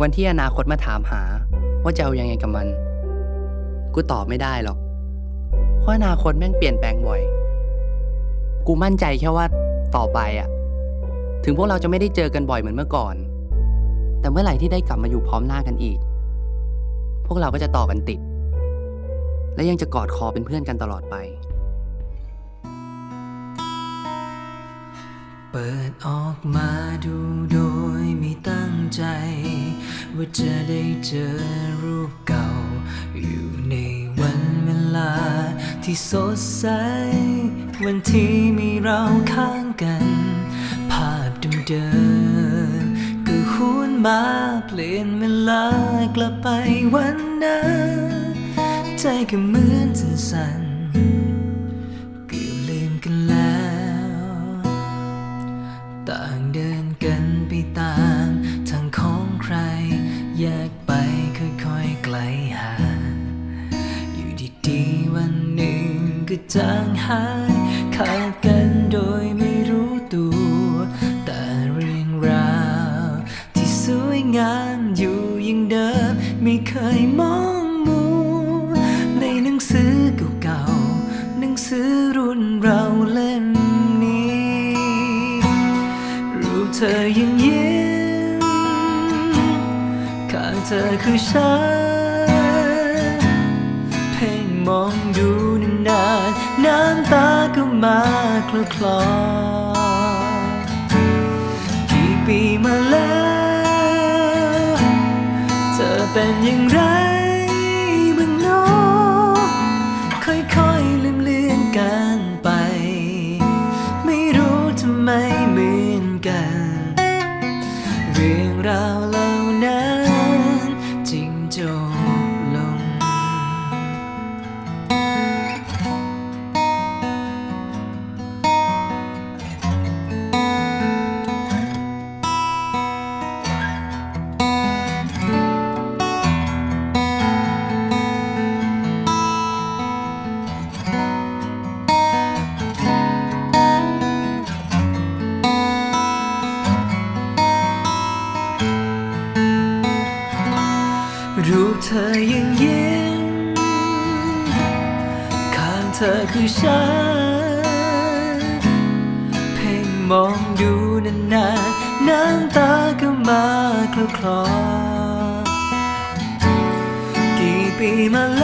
วันที่อนาคตมาถามหา ว่าจะเอายังไงกับมัน กูตอบไม่ได้หรอก เพราะอนาคตแม่งเปลี่ยนแปลงบ่อย กูมั่นใจแค่ว่าต่อไปอะถึงพวกเราจะไม่ได้เจอกันบ่อยเหมือนเมื่อก่อน แต่เมื่อไหร่ที่ได้กลับมาอยู่พร้อมหน้ากันอีก พวกเราก็จะต่อกันติด และยังจะกอดคอเป็นเพื่อนกันตลอดไป เปิดออกมาดูโดยม่ตั้ง ใจ ว่าจะได้เจอรูปเก่า อยู่ในวันเวลาที่สดใส วันที่มีเราข้างกัน ภาพเดิมๆก็หวนมาเปลี่ยนเวลากลับไปวันนั้น ใจก็เหมือนสั่นๆ จางหาย คลอคลอกี่ปีมาแล้ว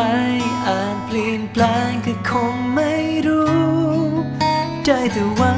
ไปอาจเปลี่ยนแปลงก็คงไม่รู้ ได้แต่ว่า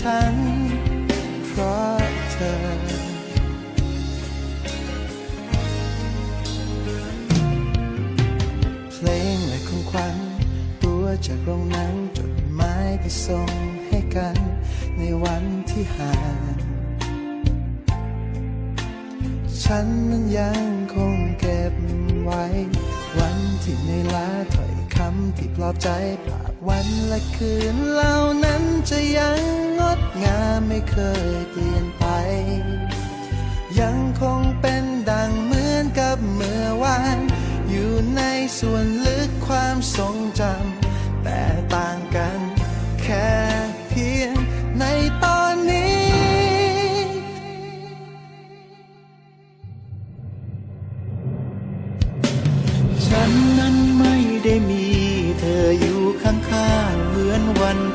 ฉัน เพราะเธอ เพลงและของขวัญตัวจากโรงหนังจดหมายที่ส่งให้กัน ในวันที่ห่างฉันนั้นยังคงเก็บไว้ วันที่ในลาถอยำที่ปลอบใจภาพวันและคืนเหล่านั้นจะยังงดงามไม่เคยเปลี่ยนไป ยังคงเป็นดังเหมือนกับเมื่อวาน อยู่ในส่วนลึกความทรงจำ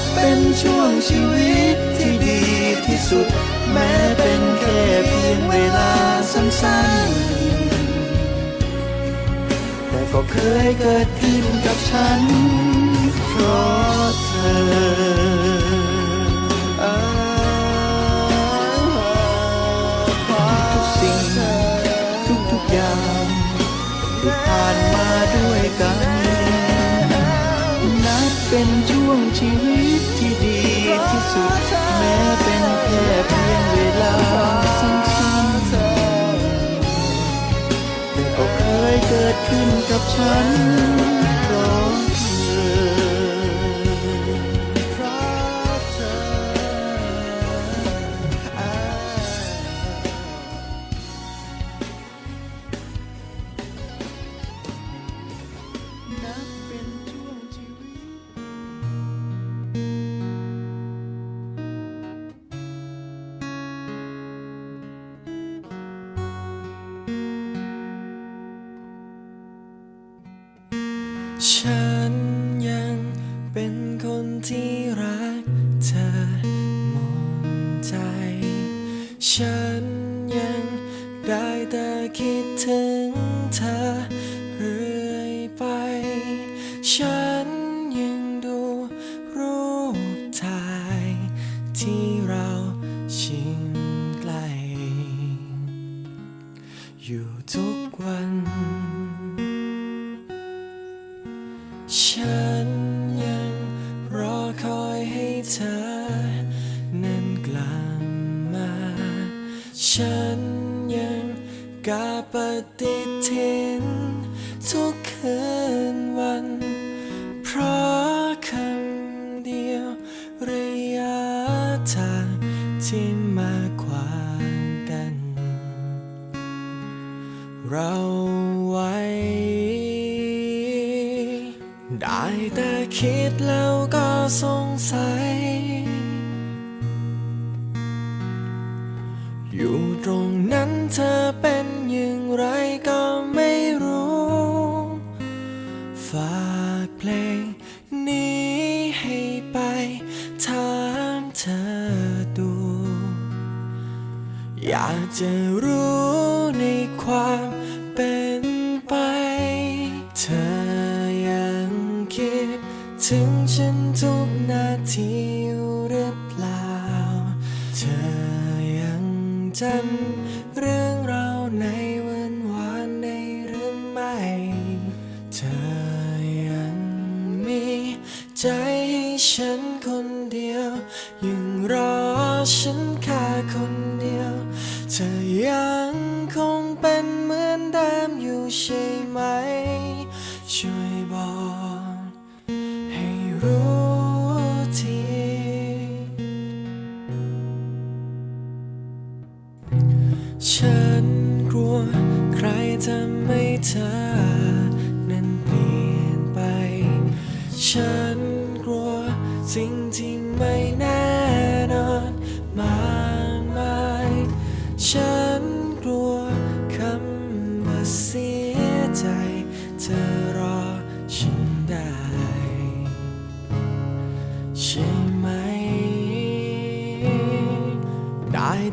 บเป็นช่วงชีวิตที่ดีที่สุด แม้เป็นแค่เพียงเวลาสั้นๆ แต่ก็เคยเกิดขึ้นกับฉัน เพราะเธอทุกสิ่งทุกอย่างที่ผ่านมาด้วยกันนับเป็นช่วงชีวิต สุดแม้เป็นแค่เพียงเวลาสั้นๆแต่ก็เคยเกิดขึ้นกับฉัน ทุกคืนวัน เพราะคำเดียว ระยะทางที่มาขวางกัน เราไว้ ได้แต่คิดแล้วก็สงสัย เรื่องเราในวันวานในหรือไม่ เธอยังมีใจให้ฉัน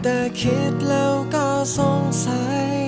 แต่คิดแล้วก็สงสัย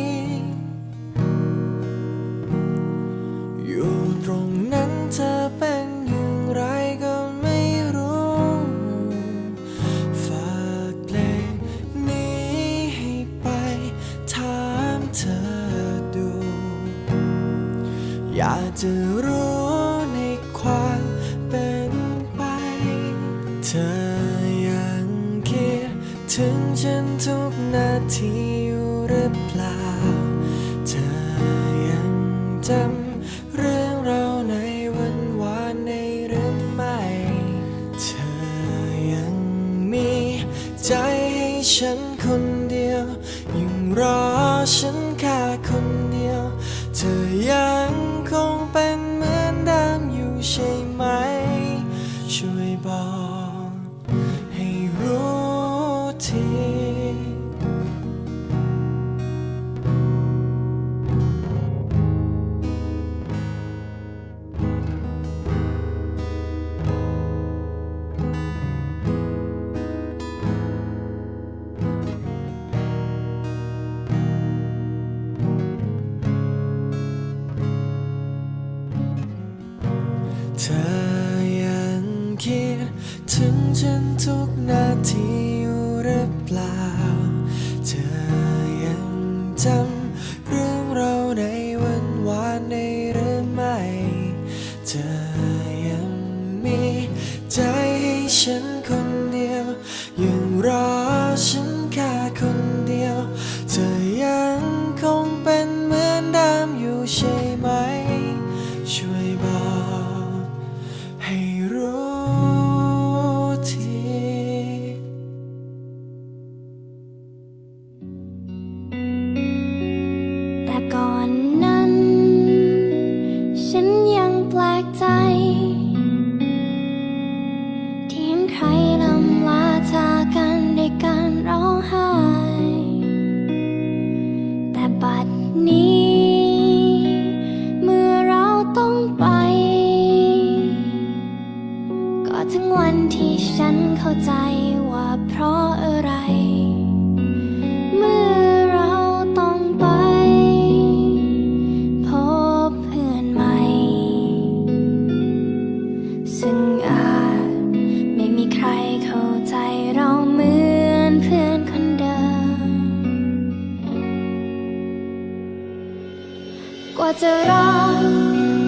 ว่าจะรัก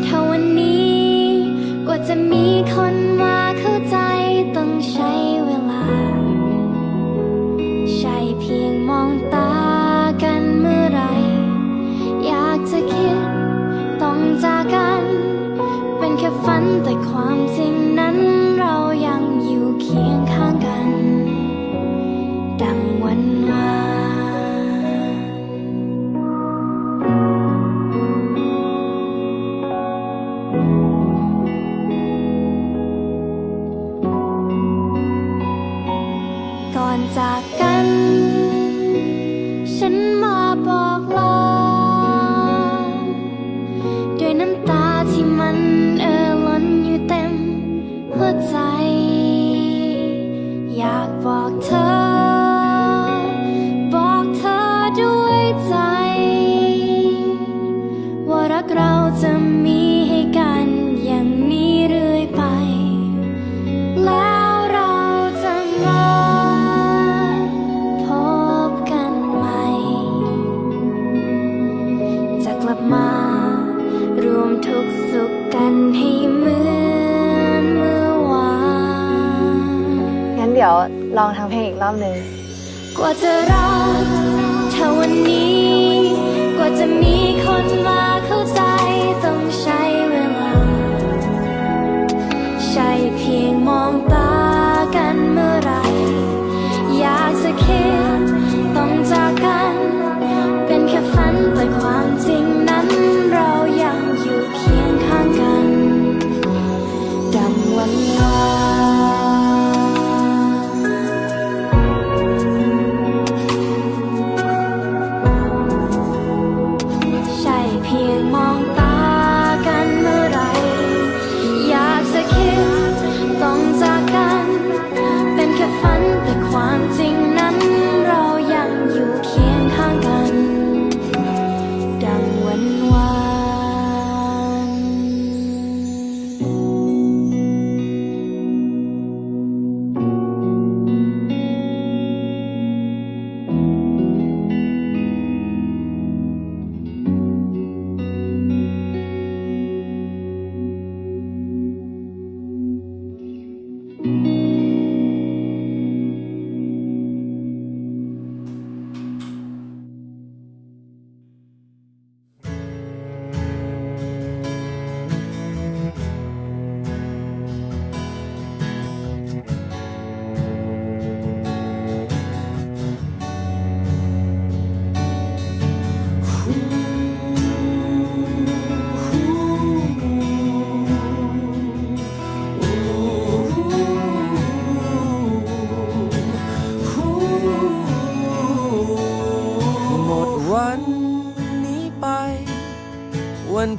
เท่าวันนี้ กว่าจะมีคน ใจ อยากบอกเธอ ลองทำเพลงอีกรอบหนึ่งกว่าจะรักเธอวันนี้ กว่าจะมีคนมา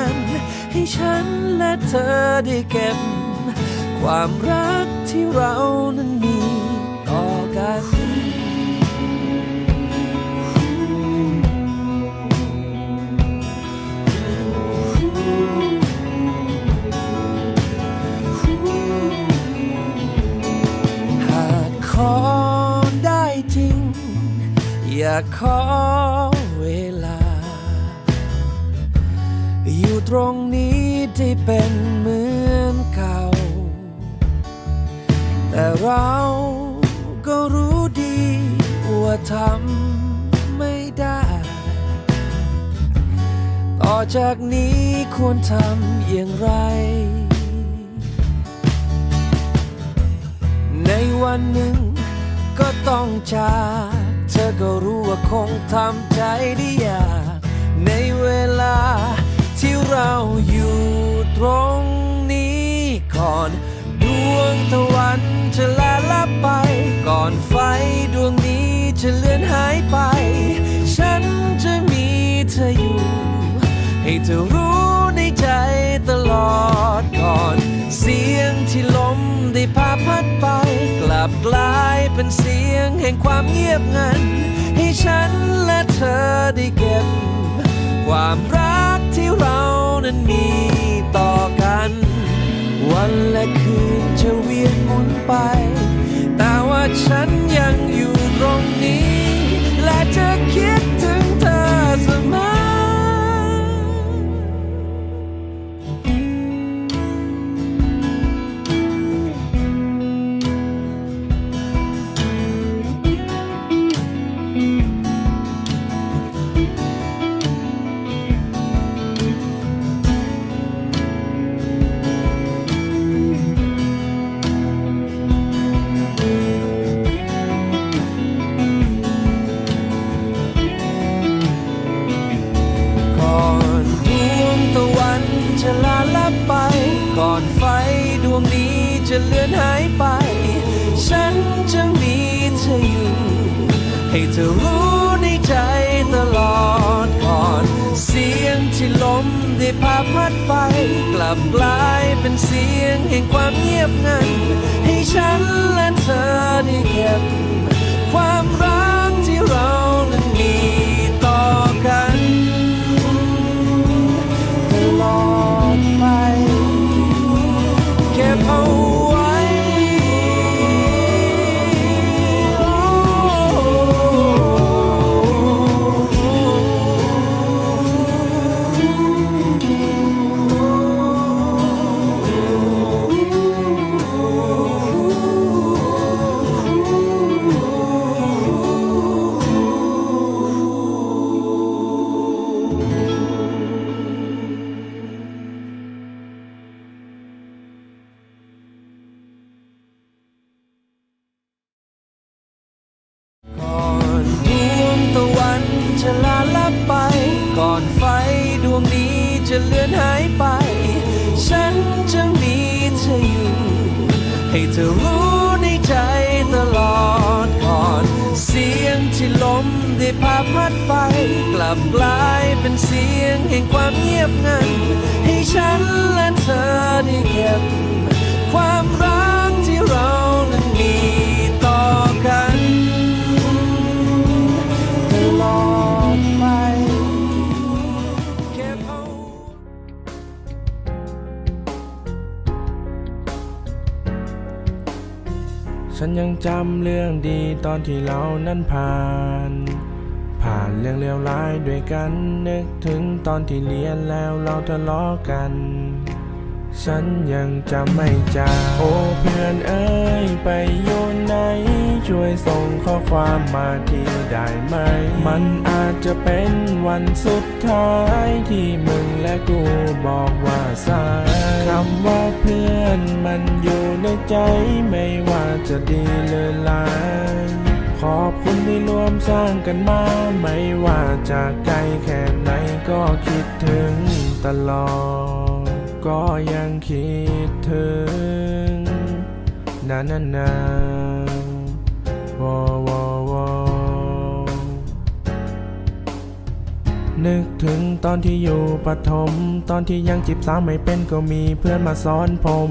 ัน ให้ฉันและเธอได้เก็บ ความรักที่เรานั้นมีต่อกันหากขอได้จริง อยากขอ ตรงนี้ที่เป็นเหมือนเก่า แต่เราก็รู้ดีว่าทำไม่ได้ ต่อจากนี้ควรทำอย่างไร ในวันหนึ่งก็ต้องจากเธอก็รู้ว่าคงทำใจได้ยากในเวลา ที่เราอยู่ตรงนี้ก่อน ดวงตะวันจะลาลับไป ก่อนไฟดวงนี้จะเลือนหายไป ฉันจะมีเธออยู่ ให้เธอรู้ในใจตลอดก่อน เสียงที่ลมได้พาพัดไป กลับกลายเป็นเสียงแห่งความเงียบงัน ให้ฉันและเธอได้เก็บ ความรักที่เรานั้นมีต่อกัน วันและคืนจะเวียนหมุนไป แต่ว่าฉันยังอยู่ตรงนี้ และจะคิดถึง ดไป กลับกลายเป็นเสียงแห่งความเงียบงัน ให้ฉันและเธอได้เก็บ ฉันยังจำเรื่องดีตอนที่เรานั้นผ่าน ผ่านเรื่องเลวร้ายด้วยกันนึกถึงตอนที่เรียนแล้วเราทะเลาะกัน ฉันยังจำไม่จาโอ้เพื่อนเอ้ยไปอยู่ไหน ช่วยส่งข้อความมาทีได้ไหม มันอาจจะเป็นวันสุดท้ายที่มึงและกูบอกว่าสายคำว่าเพื่อนมันอยู่ในใจไม่ว่าจะดีหรือร้ายขอบคุณที่ร่วมสร้างกันมา ไม่ว่าจะไกลแค่ไหนก็คิดถึงตลอด ก็ยังคิดถึงนานานาวอวอวอนึกถึงตอนที่อยู่ปฐมตอนที่ยังจีบสาวไม่เป็นก็มีเพื่อนมาสอนผม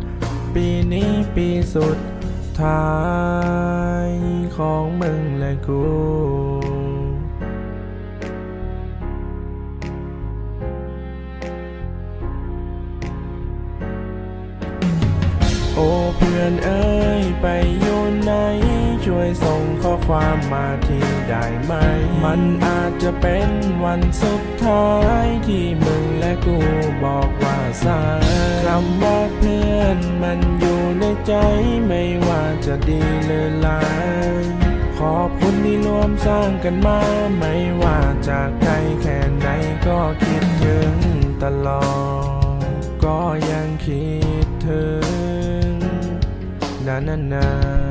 ปีนี้ปีสุดท้ายของมึงและกูโอ้เพื่อนเอ้ยไปอยู่ไหน ความมาทีได้ไหม มันอาจจะเป็นวันสุดท้ายที่มึงและกูบอกว่าสายคำว่าเพื่อนมันอยู่ในใจไม่ว่าจะดีหรือร้ายขอบคุณที่ร่วมสร้างกันมา ไม่ว่าจะไกลแค่ไหนก็คิดถึงตลอด ก็ยังคิดถึง นานานาน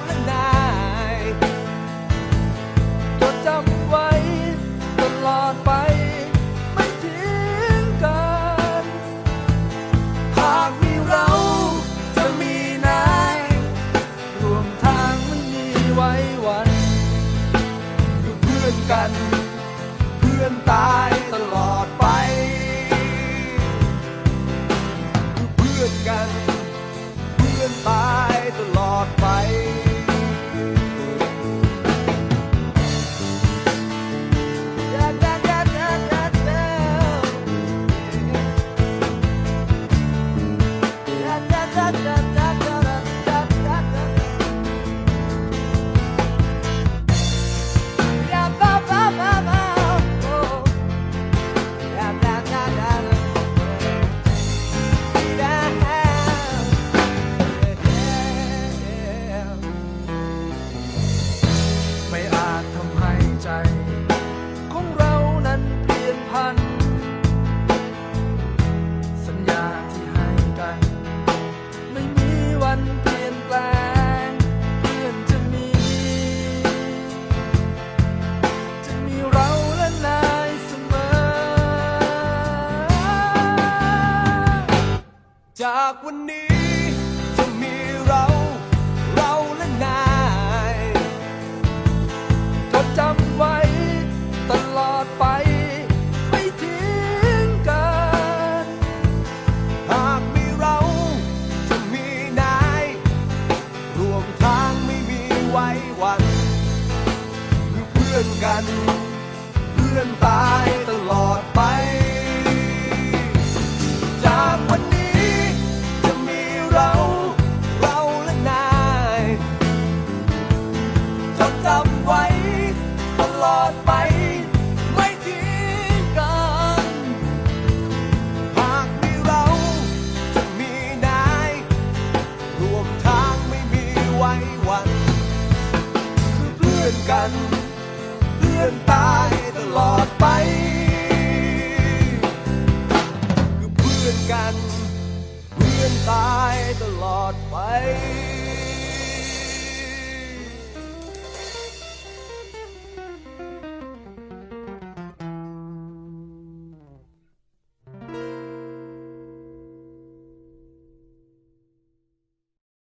พื่อนกัน เพื่อนตา vậy